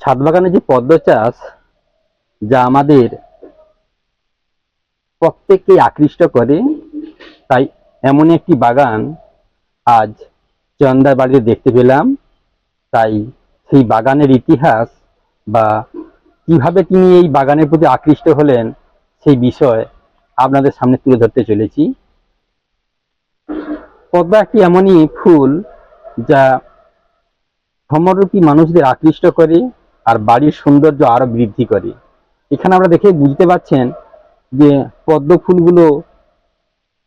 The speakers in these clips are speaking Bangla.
ছাদ বাগানে যে পদ্ম চাষ, যা আমাদের প্রত্যেককে আকৃষ্ট করে, তাই এমন একটি বাগান আজ চন্দার বাড়িতে দেখতে পেলাম। তাই সেই বাগানের ইতিহাস বা কীভাবে তিনি এই বাগানের প্রতি আকৃষ্ট হলেন, সেই বিষয় আপনাদের সামনে তুলে ধরতে চলেছি। পদ্ম একটি এমনই ফুল যা সমরূপী মানুষদের আকৃষ্ট করে আর বাড়ির সৌন্দর্য আরও বৃদ্ধি করে। এখানে আমরা দেখে বুঝতে পারছেন যে পদ্ম ফুলগুলো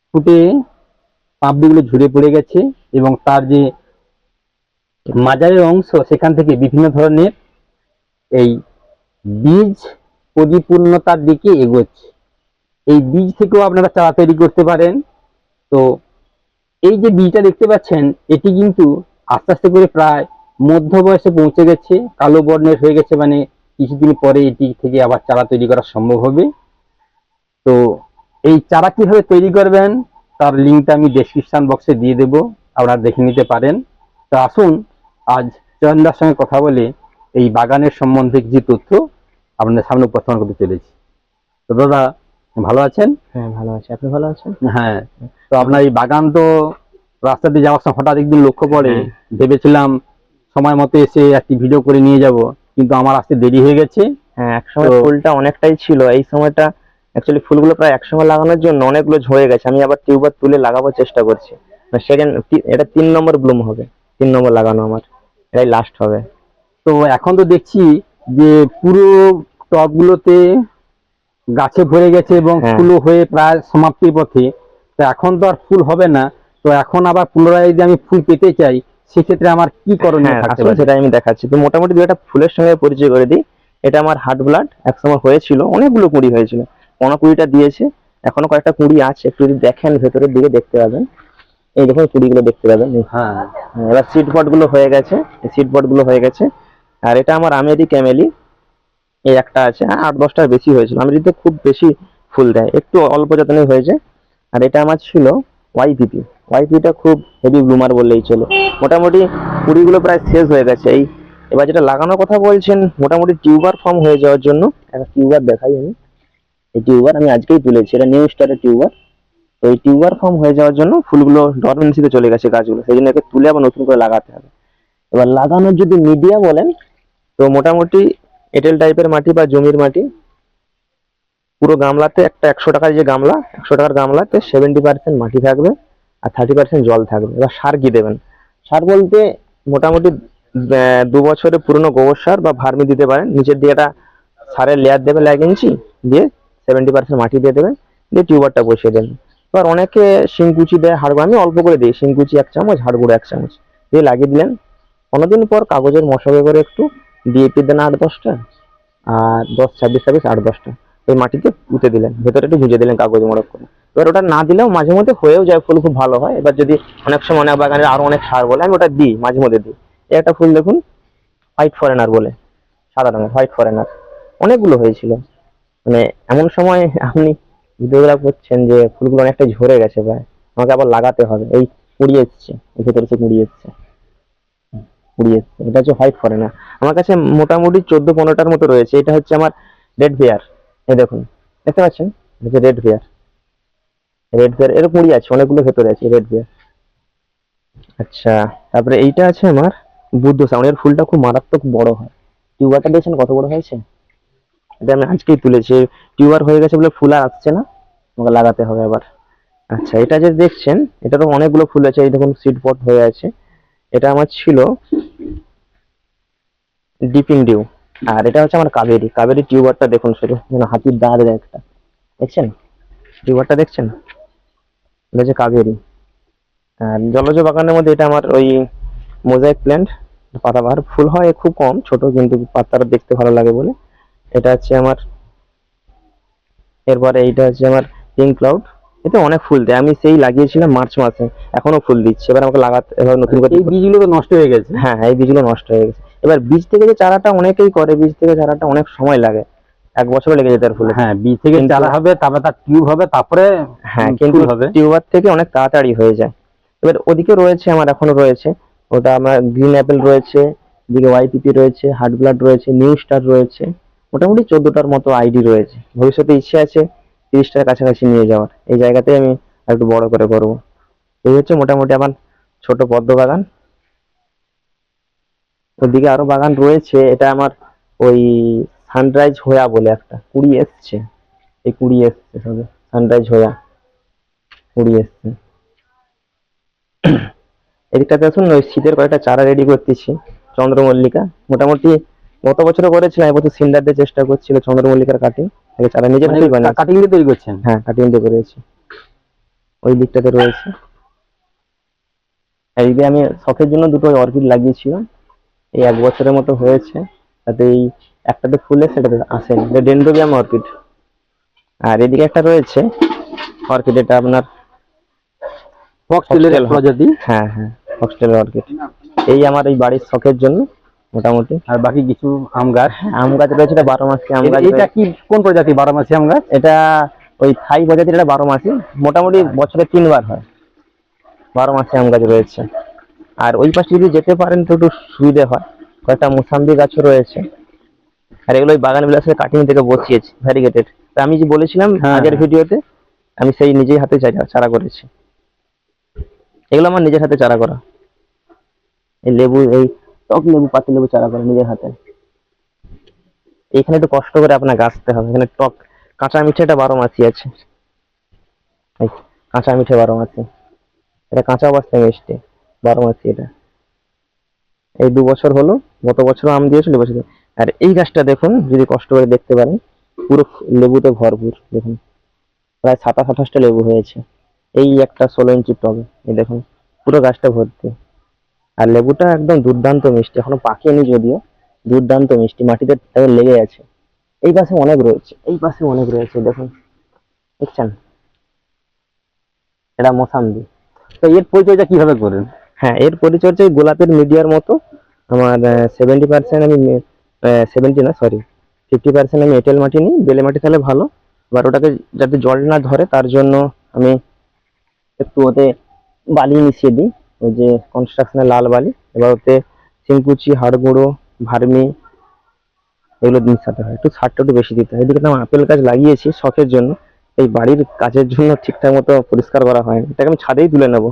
ফুটে পাপড়িগুলো ঝরে পড়ে গেছে এবং তার যে মাজারের অংশ, সেখান থেকে বিভিন্ন ধরনের এই বীজ পরিপূর্ণতার দিকে এগোচ্ছে। এই বীজ থেকেও আপনারা চারা তৈরি করতে পারেন। তো এই যে বীজটা দেখতে পাচ্ছেন, এটি কিন্তু আস্তে আস্তে করে প্রায় মধ্য বয়সে পৌঁছে গেছে কালো বর্ণের হয়ে গেছে মানে কিছুদিন পরে এটি থেকে আবার চারা তৈরি করা সম্ভব হবে। তো এই চারা কীভাবে তৈরি করবেন তার লিঙ্কটা আমি ডেসক্রিপশন বক্সে দিয়ে দেব আপনারা দেখে নিতে পারেন। তো আসুন আজ চয়নদার সঙ্গে কথা বলে এই বাগানের সম্বন্ধে কিছু তথ্য আপনাদের সামনে উপস্থাপন করতে চলেছি। তো দাদা ভালো আছেন? হ্যাঁ ভালো আছে। আপনি ভালো আছেন? হ্যাঁ তো আপনার এই বাগান তো রাস্তা দিয়ে যাওয়ার সময় হঠাৎ একদিন লক্ষ্য পড়ে ভেবেছিলাম সময় মতো এসে একটি ভিডিও করে নিয়ে যাব। কিন্তু আমার আসতে দেরি হয়ে গেছে। হ্যাঁ একসময় ফুলটা অনেকটাই ছিল। এই সময়টা অ্যাকচুয়ালি ফুলগুলো প্রায় একসঙ্গে লাগানোর জন্য অনেকগুলো ঝরে গেছে। আমি আবার টিউবার তুলে লাগাবার চেষ্টা করছি। সেকেন্ড এটা তিন নম্বর ব্লুম হবে। তিন নম্বর লাগানো আমার। এটাই লাস্ট হবে। তো এখন তো দেখছি যে পুরো টবগুলোতে গাছে ভরে গেছে এবং হ্যাঁ। ফুলও হয়ে প্রায় সমাপ্তির পথে। তো এখন তো আর ফুল হবে না। তো এখন আবার পুনরায় যদি আমি ফুল পেতে চাই সেক্ষেত্রে আমার কি করণীয় হ্যাঁ থাকতে পারে? সেটা আমি দেখাচ্ছি তো মোটামুটি দু একটা ফুলের সঙ্গে পরিচয় করে দিই। এটা আমার হার্ট ব্লাড একসময় হয়েছিল অনেকগুলো কুড়ি হয়েছিল। পনেরো কুড়িটা দিয়েছে এখনও কয়েকটা কুড়ি আছে একটু যদি দেখেন ভেতরের দিকে দেখতে পাবেন। এই দেখুন কুড়িগুলো দেখতে পাবেন। হ্যাঁ। হ্যাঁ, এবার সিটগুলো হয়ে গেছে সিটগুলো হয়ে গেছে। আর এটা আমার আমেরি ক্যামেলি এই একটা আছে। হ্যাঁ, আট দশটার বেশি হয়েছিল। আমেরিতে খুব বেশি ফুল দেয় একটু অল্প যত্নে হয়েছে আর এটা আমার ছিল ওয়াই ওয়াইপিপি ওয়াইপিটা খুব হেভি ব্লুমার বললেই চলে। মোটামুটি কুড়িগুলো প্রায় শেষ হয়ে গেছে। এই এবার যেটা লাগানোর কথা বলছেন, মোটামুটি টিউবার ফর্ম হয়ে যাওয়ার জন্য, একটা টিউবার দেখাই আমি। এই টিউবার আমি আজকেই তুলেছি, এটা নিউ স্টারের টিউবার তো এই টিউবার ফর্ম হয়ে যাওয়ার জন্য ফুলগুলো ডরমেন্সিতে চলে গেছে গাছগুলো, সেই জন্য একে তুলে আবার নতুন করে লাগাতে হবে। এবার লাগানোর যদি মিডিয়া বলেন, তো মোটামুটি এঁটেল টাইপের মাটি বা জমির মাটি, পুরো গামলাতে একটা একশো টাকার যে গামলা, একশো টাকার গামলাতে সেভেন্টি পার্সেন্ট মাটি থাকবে। আর থার্টি পার্সেন্ট জল থাকবে। এবার সার কি দেবেন? সার বলতে মোটামুটি দু বছরের পুরনো গোবর সার বা ভার্মি দিতে পারেন। নিচের দিয়ে একটা সারের লেয়ার দেবেন এক ইঞ্চি, দিয়ে সেভেন্টি পার্সেন্ট মাটি দিয়ে দেবেন, দিয়ে টিউবারটা বসিয়ে দেবেন। এবার অনেকে শিংকুচি দেয় হাড় আমি অল্প করে দিই, শিংকুচি এক চামচ, হাড় গুঁড়ো এক চামচ। দিয়ে লাগিয়ে দিলেন। পনেরো দিন পর কাগজের মশাবে করে একটু ডিএপি দেন আট দশটা, আর দশ ছাব্বিশ ছাব্বিশ আট দশটা। ওই মাটিতে পুঁতে দিলেন, ভেতরে একটু গুঁজে দিলেন কাগজ মোড়ক করে। এবার ওটা না দিলেও মাঝে মধ্যে হয়েও যায়, ফুল খুব ভালো হয়। এবার যদি অনেক সময় অনেক বাগানের আরও অনেক সার বলে, আমি ওটা দিই, মাঝে মধ্যে দিই। একটা ফুল দেখুন হোয়াইট ফরেনার বলে, সাদা রঙের হোয়াইট ফরেনার অনেকগুলো হয়েছিল। মানে এমন সময় আপনি ভিডিওগুলো করছেন যে ফুলগুলো অনেকটা ঝরে গেছে প্রায়। আমাকে আবার লাগাতে হবে। এই কুড়ি এসছে, এই ভেতরে সে কুড়ি এসছে। কুড়ি এসছে। এটা হচ্ছে হোয়াইট ফরেনার আমার কাছে মোটামুটি চোদ্দ পনেরোটার মতো রয়েছে। এটা হচ্ছে আমার রেড ভেয়ার এই দেখুন, দেখতে পাচ্ছেন? এটা হচ্ছে রেড ভেয়ার রেড ভেয়ার এর কুড়ি আছে, অনেকগুলো ভেতরে আছে রেড ভেয়ার আচ্ছা তারপরে এইটা আছে আমার বুদ্ধ সাউন্ড এর ফুলটা খুব মারাত্মক বড় হয়। টিউবারটা দেখছেন কত বড় হয়েছে? এটা আমি আজকেই তুলেছি টিউবার হয়ে গেছে বলে ফুল আর আসছে না, আমাকে লাগাতে হবে আবার। আচ্ছা এটা যে দেখছেন, এটারও অনেকগুলো ফুল আছে, এই দেখুন সিড পট হয়ে আছে। এটা আমার ছিল ডিপিং ডিউ। আর এটা হচ্ছে আমার কাবেরি। কাবেরি টিউবারটা দেখুন শুধু যেন হাতির দাঁড় দেয় একটা। দেখছেন? টিউবারটা দেখছেন? এটা হচ্ছে কাবেরি। আর জলজ বাগানের মধ্যে এটা আমার ওই মোজাইক প্ল্যান্ট। পাতাবাহার ফুল হয় খুব কম ছোট কিন্তু পাতাটা দেখতে ভালো লাগে বলে। এটা হচ্ছে আমার এরপরে এইটা হচ্ছে আমার পিঙ্ক ক্লাউড এতে অনেক ফুল দেয়। আমি সেই লাগিয়েছিলাম মার্চ মাসে। এখনও ফুল দিচ্ছে। এবার আমাকে লাগাতে এবার নতুন করে এই বীজগুলো তো নষ্ট হয়ে গেছে। হ্যাঁ এই বীজগুলো নষ্ট হয়ে গেছে। এবার বীজ থেকে যে চারাটা অনেকেই করে বীজ থেকে চারাটা অনেক সময় লাগে। এক বছর লেগে যেতে ফুলে। হ্যাঁ বীজ থেকে চারা হবে তারপরে তার টিউব হবে তারপরে হ্যাঁ কিন্তু হবে। টিউবার থেকে অনেক তাড়াতাড়ি হয়ে যায়। এবার ওদিকে রয়েছে আমার এখনও রয়েছে। ওটা আমার গ্রিন অ্যাপেল রয়েছে এদিকে ওয়াইপিপি রয়েছে হার্ড ব্লাড রয়েছে নিউ স্টার রয়েছে। মোটামুটি চোদ্দটার মতো আইডি রয়েছে। ভবিষ্যতে ইচ্ছে আছে তিরিশটার কাছাকাছি নিয়ে যাওয়ার। এই জায়গাতে আমি একটু বড় করে করব। এই হচ্ছে মোটামুটি আমার ছোট পদ্ম বাগান ওদিকে আরও বাগান রয়েছে এটা আমার ওই সানরাইজ হোয়া বলে একটা কুড়ি এসছে। এই কুড়ি এসছে সবে সানরাইজ হোয়া কুড়ি এসছে। এদিকটাতে আসুন ওই শীতের কয়েকটা চারা রেডি করতেছি চন্দ্রমল্লিকা। মোটামুটি গত বছরও করেছিলাম এবছর সিন্ডার দিয়ে চেষ্টা করছিল চন্দ্রমল্লিকার কাটিং আগে চারা নিজের হাতেই বানিয়েছি। কাটিং দিয়ে তৈরি করছেন? হ্যাঁ কাটিং দিয়ে করেছি। ওই দিকটাতে রয়েছে। এইদিকে আমি শখের জন্য দুটো অর্কিড লাগিয়েছিলাম। এই এক বছরের মতো হয়েছে তাতে এই একটা একটাতে ফুলে সেটাতে আসেনি। এটা ডেন্ড্রোবিয়াম অর্কিড। আর এদিকে একটা রয়েছে অর্কিড এটা আপনার ফক্সটেলের প্রজাতি? হ্যাঁ হ্যাঁ ফক্সটেল অর্কিড। এই আমার এই বাড়ির শখের জন্য মোটামুটি। আর বাকি কিছু আম গাছ? আম গাছ রয়েছে এটা বারো মাসি আম এটা- গাছ এটা কি কোন প্রজাতি বারোমাসি আম গাছ? এটা ওই থাই প্রজাতির এটা বারো মাসি। মোটামুটি বছরে তিনবার হয়। বারো মাসে আম গাছ রয়েছে। আর ওই পাশে যদি যেতে পারেন তো একটু সুবিধে হয়। কয়েকটা মুসাম্বি গাছও রয়েছে। আর এগুলো ওই বাগান বিলাসের কাটিং থেকে বসিয়েছি ভ্যারিগেটেড আমি যে বলেছিলাম হ্যাঁ, আগের। ভিডিওতে আমি সেই নিজেই হাতে চারা চারা করেছি। এগুলো আমার নিজের হাতে চারা করা। এই লেবু এই টক লেবু পাতি লেবু চারা করা নিজের হাতে। এখানে একটু কষ্ট করে আপনার গাছতে হবে। এখানে টক কাঁচা মিঠেটা বারো মাসি আছে। কাঁচা মিঠে বারো মাসি এটা কাঁচা অবস্থায় মিষ্টি। বারো মাসি এটা। এই দু বছর হলো, গত বছর আম দিয়েছিল বছর আর এই গাছটা দেখুন, যদি কষ্ট করে দেখতে পারেন, পুরো লেবুতে ভরপুর, দেখুন। প্রায় সাতাশ আঠাশটা লেবু হয়েছে। এই একটা ষোলো ইঞ্চির টবে, এই দেখুন, পুরো গাছটা ভর্তি। আর লেবুটা একদম দুর্দান্ত মিষ্টি, এখনও পাকেনি যদিও, দুর্দান্ত মিষ্টি, মাটিতে লেগে আছে। এই পাশে অনেক রয়েছে, এই পাশে অনেক রয়েছে, দেখুন। দেখছেন? এটা মোসাম্বি। তো এর পরিচর্যা কীভাবে করেন? হ্যাঁ এর পরিচর্যা এই গোলাপের মিডিয়ার মতো। আমার সেভেন্টি পার্সেন্ট আমি সেভেন্টি না সরি ফিফটি পার্সেন্ট আমি এঁটেল মাটি নিই, বেলে মাটি তাহলে ভালো। এবার ওটাকে যাতে জল না ধরে, তার জন্য আমি একটু ওতে বালি মিশিয়ে দিই, ওই যে কনস্ট্রাকশনের লাল বালি। এবার ওতে সিংকুচি হাড় গুঁড়ো ভার্মি, এগুলো মিশাতে হয়। একটু সারটা একটু বেশি দিতে হয়। এদিকে তো আমি আপেল গাছ লাগিয়েছি শখের জন্য। এই বাড়ির কাজের জন্য ঠিকঠাক মতো পরিষ্কার করা হয়নি এটাকে আমি ছাদেই তুলে নেব।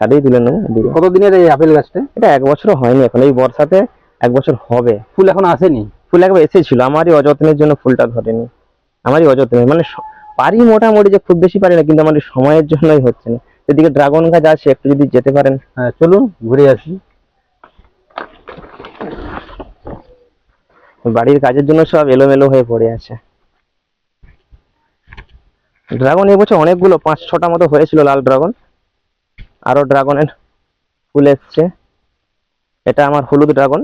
ছাদেই তুলে নেব কতদিনের এই আপেল গাছটা? এটা এক বছরও হয়নি এখন এই বর্ষাতে এক বছর হবে। ফুল এখন আসেনি? ফুল একবার এসেছিল আমারই অযত্নের জন্য ফুলটা ধরেনি। আমারই অযত্নে মানে পারি মোটামুটি যে খুব বেশি পারি না কিন্তু আমার সময়ের জন্যই হচ্ছে না। এদিকে ড্রাগন গাছ আছে একটু যদি যেতে পারেন। হ্যাঁ চলুন ঘুরে আসি। বাড়ির কাজের জন্য সব এলোমেলো হয়ে পড়ে আছে। ড্রাগন এবছর অনেকগুলো পাঁচ ছটা মতো হয়েছিল লাল ড্রাগন। আরও ড্রাগনের ফুল এসছে। এটা আমার হলুদ ড্রাগন।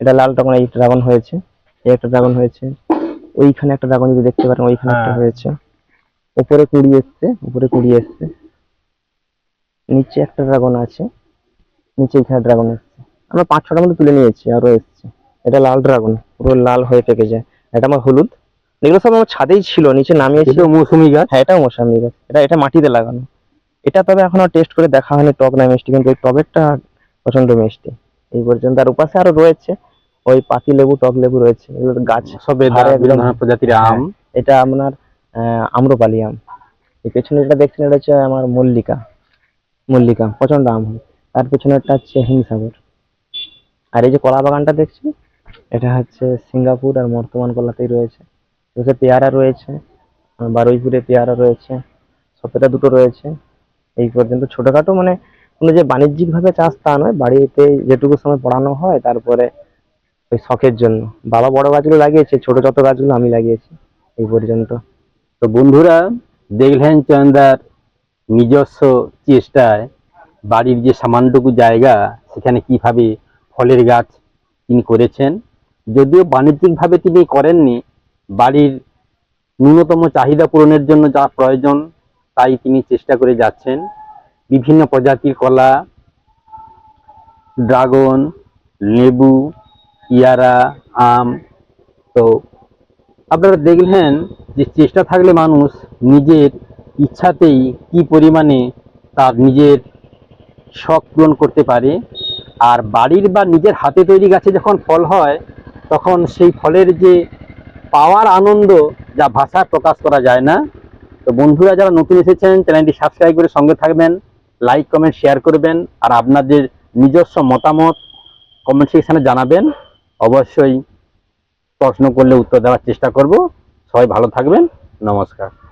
এটা লাল ড্রাগন এই ড্রাগন হয়েছে। এই একটা ড্রাগন হয়েছে। ওইখানে একটা ড্রাগন যদি দেখতে পারেন ওইখানে একটা হ্যাঁ। হয়েছে। উপরে কুড়ি এসছে উপরে কুড়ি এসছে। নিচে একটা ড্রাগন আছে। নিচে এখানে ড্রাগন এসছে। আমরা পাঁচ ছটা মতো তুলে নিয়েছি আরও এসছে। এটা লাল ড্রাগন পুরো লাল হয়ে পেকে যায়। এটা আমার হলুদ। এগুলো সব আমার ছাদেই ছিল নিচে নামিয়েছি। এটা মৌসুমি গাছ? হ্যাঁ এটাও মৌসাম্বি গাছ। এটা এটা মাটিতে লাগানো। এটা তবে এখনও টেস্ট করে দেখা হয়নি টক না মিষ্টি কিন্তু এই টবেরটা প্রচণ্ড মিষ্টি। এই পর্যন্ত। আর উপাসে আরও রয়েছে ওই পাতি লেবু টক লেবু রয়েছে। এগুলো গাছ প্রজাতির আম। এটা আপনার আম্রপালি আম। এই পেছনে যেটা দেখছেন এটা হচ্ছে আমার মল্লিকা। মল্লিকা প্রচণ্ড আম হয়। তার পেছনেরটা হচ্ছে হিমসাগর। আর এই যে কলা বাগানটা দেখছি এটা হচ্ছে সিঙ্গাপুর আর বর্তমান কলাতেই রয়েছে। রয়েছে পেয়ারা রয়েছে বারুইপুরে পেয়ারা রয়েছে সপেটা দুটো রয়েছে। এই পর্যন্ত ছোটখাটো মানে কোনো যে বাণিজ্যিক ভাবে চাষ তা নয়, বাড়িতে যেটুকু সময় পড়ানো হয় তারপরে ওই শখের জন্য। বাবা বড় গাছগুলো লাগিয়েছে, ছোট ছোট গাছগুলো আমি লাগিয়েছি এই পর্যন্ত। তো বন্ধুরা, দেখলেন চন্দার নিজস্ব চেষ্টায় বাড়ির যে সামান্যটুকু জায়গা, সেখানে কীভাবে ফলের গাছ তিনি করেছেন। যদিও বাণিজ্যিকভাবে তিনি করেননি, বাড়ির ন্যূনতম চাহিদা পূরণের জন্য যা প্রয়োজন তাই তিনি চেষ্টা করে যাচ্ছেন। বিভিন্ন প্রজাতির কলা, ড্রাগন, লেবু, পেয়ারা, আম। তো আপনারা দেখলেন যে চেষ্টা থাকলে মানুষ নিজের ইচ্ছাতেই কি পরিমাণে তার নিজের শখ পূরণ করতে পারে। আর বাড়ির বা নিজের হাতে তৈরি গাছে যখন ফল হয়, তখন সেই ফলের যে পাওয়ার আনন্দ যা ভাষায় প্রকাশ করা যায় না। তো বন্ধুরা, যারা নতুন এসেছেন, চ্যানেলটি সাবস্ক্রাইব করে সঙ্গে থাকবেন, লাইক, কমেন্ট, শেয়ার করবেন, আর আপনাদের নিজস্ব মতামত কমেন্ট সেকশানে জানাবেন। অবশ্যই প্রশ্ন করলে উত্তর দেওয়ার চেষ্টা করব। সবাই ভালো থাকবেন। নমস্কার।